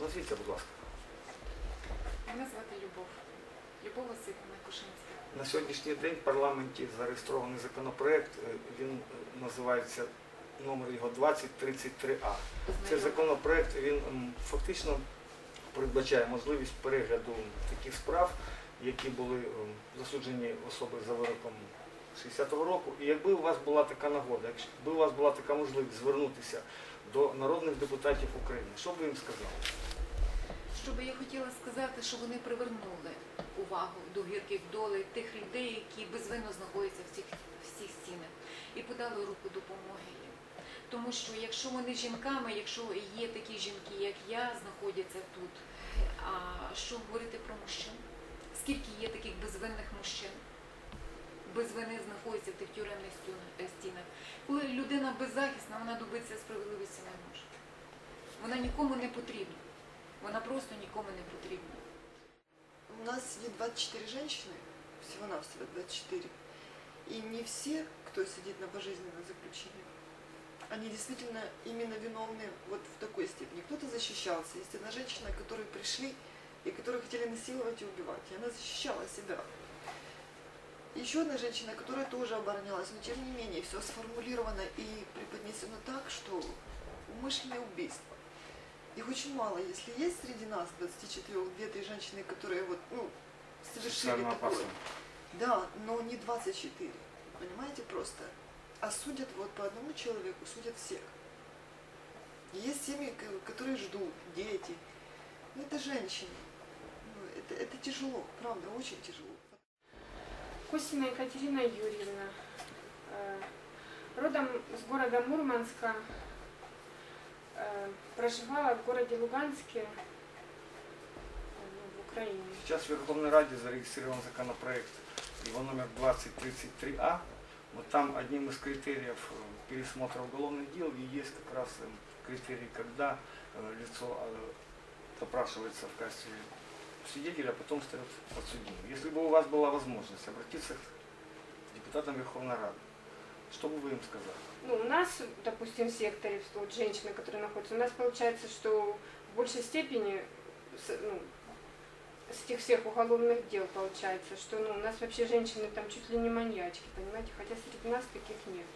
Назвіться, будь ласка. Мене звати Любов. Любов Васильівна Кушинська. На сьогоднішній день в парламенті зареєстрований законопроект. е, Він е, називається номер його 2033А. Цей законопроект він фактично передбачає можливість перегляду таких справ, які були засуджені особи за вироком 60-го року. І якби у вас була така нагода, якби у вас була така можливість звернутися до народних депутатів України, що б ви їм сказали? Що би я хотіла сказати, що вони привернули увагу до гірких долей тих людей, які безвинно знаходяться в цих всіх стінах, і подали руку допомоги їм. Тому що якщо вони жінками, якщо є такі жінки, як я, знаходяться тут, а що говорити про мужчин? Скільки є таких безвинних мужчин? Без вини знаходяться в тих тюремних стінах. Коли людина беззахисна, вона добитися справедливості не може. Вона нікому не потрібна. Вона просто нікому не потрібна. У нас сидит 24 женщины, всего-навсего 24. И не все, кто сидит на пожизненном заключении, они действительно именно виновны вот в такой степени. Кто-то защищался. Есть одна женщина, которые пришли и которые хотели насиловать и убивать. И она защищала себя. Еще одна женщина, которая тоже оборонялась, но тем не менее все сформулировано и преподнесено так, что умышленное убийство. Их очень мало. Если есть среди нас 24, 2-3 женщины, которые вот, ну, совершили такое. Да, но не 24. Понимаете, просто. А судят вот по одному человеку, судят всех. Есть семьи, которые ждут, дети. Ну, это женщины. Ну, это, это тяжело, правда, очень тяжело. Косина Екатерина Юрьевна, э, родом с города Мурманска, э, проживала в городе Луганске, э, ну, в Украине. Сейчас в Верховной Раде зарегистрирован законопроект, его номер 2033А. Вот там одним из критериев пересмотра уголовных дел и есть как раз критерий, когда лицо допрашивается в качестве свидетеля, а потом стает подсудимым. Если бы у вас была возможность обратиться к депутатам Верховной Рады, что бы вы им сказали? Ну, у нас, допустим, в секторе, вот женщины, которые находятся, у нас получается, что в большей степени ну, с тех всех уголовных дел получается, что ну, у нас вообще женщины там чуть ли не маньячки, понимаете, хотя среди нас таких нет.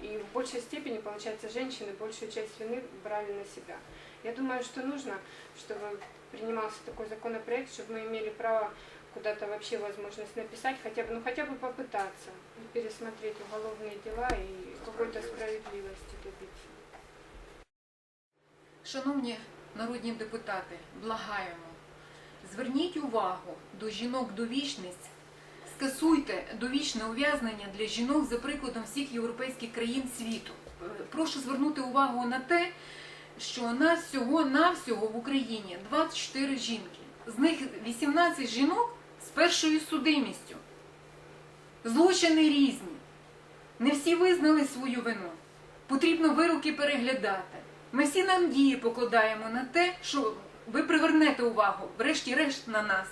И в большей степени, получается, женщины большую часть вины брали на себя. Я думаю, что нужно, чтобы принимался такой законопроект, чтобы мы имели право куда-то вообще возможность написать, хотя бы, ну хотя бы попытаться пересмотреть уголовные дела и какой-то справедливости добиться. Шановні народні депутати, благаємо, зверніть увагу до жінок довічниць, скасуйте довічне ув'язнення для жінок за прикладом всіх європейських країн світу. Е, Прошу звернути увагу на те, що у нас всього-навсього в Україні 24 жінки. З них 18 жінок з першою судимістю. Злочини різні. Не всі визнали свою вину. Потрібно вироки переглядати. Ми всі надії покладаємо на те, що ви привернете увагу, врешті-решт, на нас.